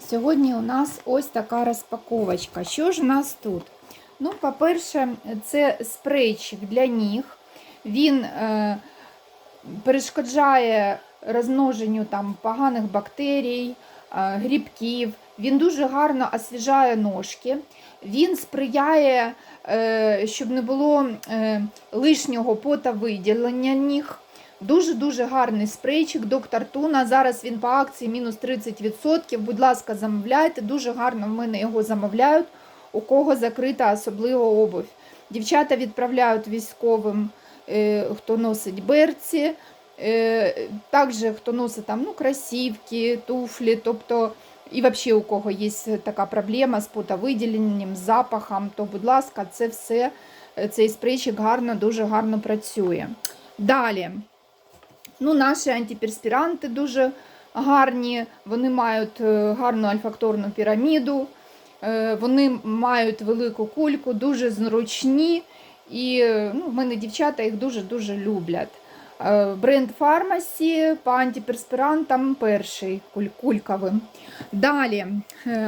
Сьогодні у нас ось така розпаковочка. Що ж у нас тут? Ну, по-перше, це спрейчик для ніг. Він е, перешкоджає розмноженню там, поганих бактерій, е, грибків. Він дуже гарно освіжає ножки. Він сприяє, е, щоб не було е, лишнього потовиділення ніг. Дуже-дуже гарний спрейчик доктор Туна. Зараз він по акції мінус 30%. Будь ласка, замовляйте. Дуже гарно в мене його замовляють. У кого закрита особливо обувь. Дівчата відправляють військовим, е, хто носить берці. Е, також хто носить там ну, кросівки, туфлі, тобто і взагалі у кого є така проблема з потовиділенням, запахом, то, будь ласка, це все, е, цей спрейчик гарно, дуже гарно працює. Далі. Ну, Наші антиперспіранти дуже гарні, вони мають е, гарну альфакторну піраміду, е, вони мають велику кульку, дуже зручні. І ну, в мене дівчата їх дуже-дуже люблять. Е, Бренд Фармасі по антиперспірантам перший куль- кульковим. Далі,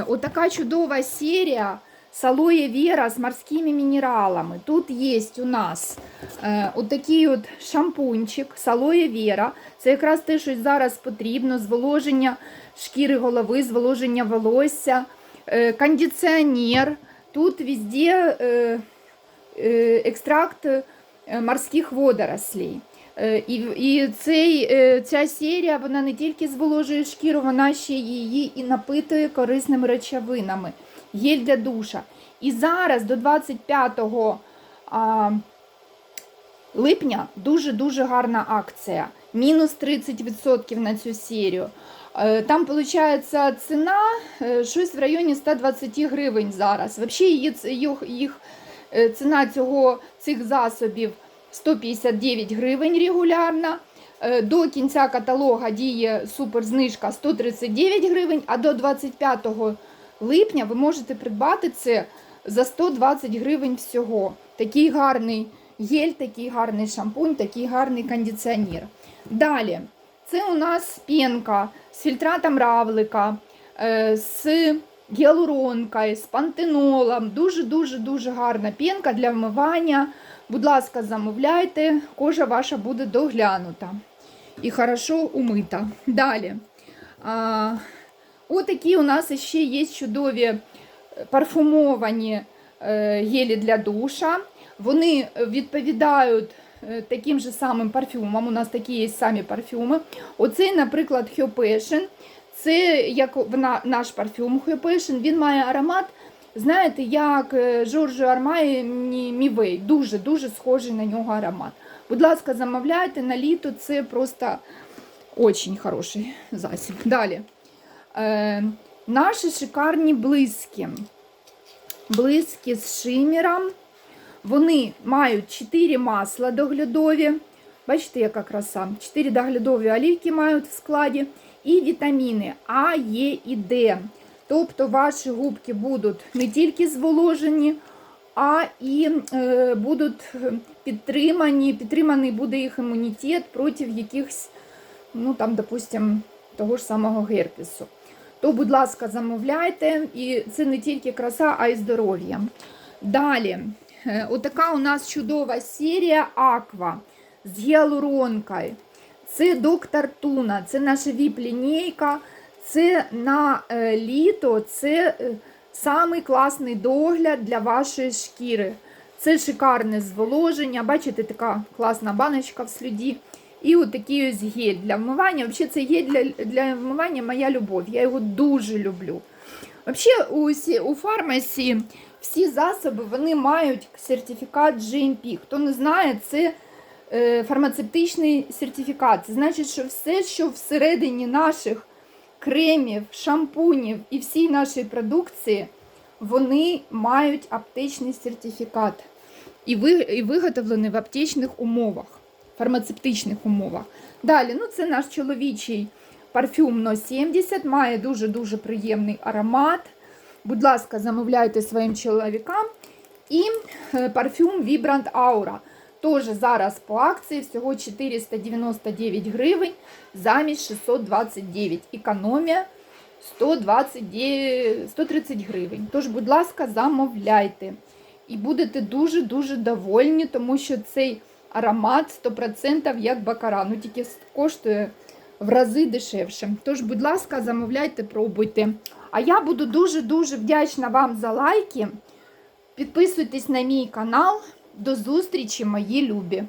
отака чудова серія з алоє вера з морськими мінералами. Тут є у нас е, отакий от шампунчик з алоє вера. Це якраз те, що зараз потрібно: зволоження шкіри голови, зволоження волосся, е, кондиціонер. Тут везде е, е, екстракт е, морських водорослей. Е, І, і цей, е, ця серія вона не тільки зволожує шкіру, вона ще її і напитує корисними речовинами. Гель для душа. І зараз до 25 а, липня дуже-дуже гарна акція. Мінус 30% на цю серію. Е, Там виходить ціна е, щось в районі 120 гривень зараз. Взагалі їх, їх е, ціна цього, цих засобів 159 гривень регулярно. До кінця каталога діє суперзнижка 139 гривень, а до 25 липня ви можете придбати це за 120 гривень всього. Такий гарний гель, такий гарний шампунь, такий гарний кондиціонер. Далі, це у нас пенка з фільтратом равлика, е, з гіалуронкою, з пантенолом. Дуже-дуже-дуже гарна пенка для вмивання. Будь ласка, замовляйте, кожа ваша буде доглянута і хорошо умита. Далі. Отакі у нас ще є чудові парфумовані е, гелі для душа. Вони відповідають е, таким же самим парфюмам. У нас такі є самі парфюми. Оцей, наприклад, Хьопешин. Це як наш парфюм Хьопешин. Він має аромат, знаєте, як е, Жоржо Армані Мівей. Дуже-дуже схожий на нього аромат. Будь ласка, замовляйте на літо, це просто очень хороший засіб. Далі. Е, наші шикарні блиски. Блиски з шимером. Вони мають 4 масла доглядові. Бачите, яка краса. 4 доглядові олійки мають в складі. І вітаміни А, Е і Д. Тобто ваші губки будуть не тільки зволожені, а і е, будуть підтримані, підтриманий буде їх імунітет проти якихось, ну там, допустим, того ж самого герпесу. То, будь ласка, замовляйте, і це не тільки краса, а й здоров'я. Далі, е, отака у нас чудова серія Аква з гіалуронкою. Це доктор Туна, це наша віп-лінійка, це на е, літо, це е, самий класний догляд для вашої шкіри. Це шикарне зволоження. Бачите, така класна баночка в сліді. І от такий ось гель для вмивання. Взагалі, це гель для, для вмивання моя любов. Я його дуже люблю. Взагалі, у, фармасі всі засоби вони мають сертифікат GMP. Хто не знає, це е, фармацевтичний сертифікат. Це значить, що все, що всередині наших кремів, шампунів і всій нашої продукції, вони мають аптечний сертифікат і, ви, і виготовлені в аптечних умовах, фармацевтичних умовах. Далі, ну це наш чоловічий парфюм Но 70, має дуже-дуже приємний аромат. Будь ласка, замовляйте своїм чоловікам. І е, парфюм Vibrant Aura. Теж зараз по акції всього 499 гривень замість 629. Економія 120, є- 130 гривень. Тож, будь ласка, замовляйте. І будете дуже-дуже довольні, тому що цей аромат 100% як бакара, ну тільки коштує в рази дешевше. Тож, будь ласка, замовляйте, пробуйте. А я буду дуже-дуже вдячна вам за лайки. Підписуйтесь на мій канал. До зустрічі, мої любі!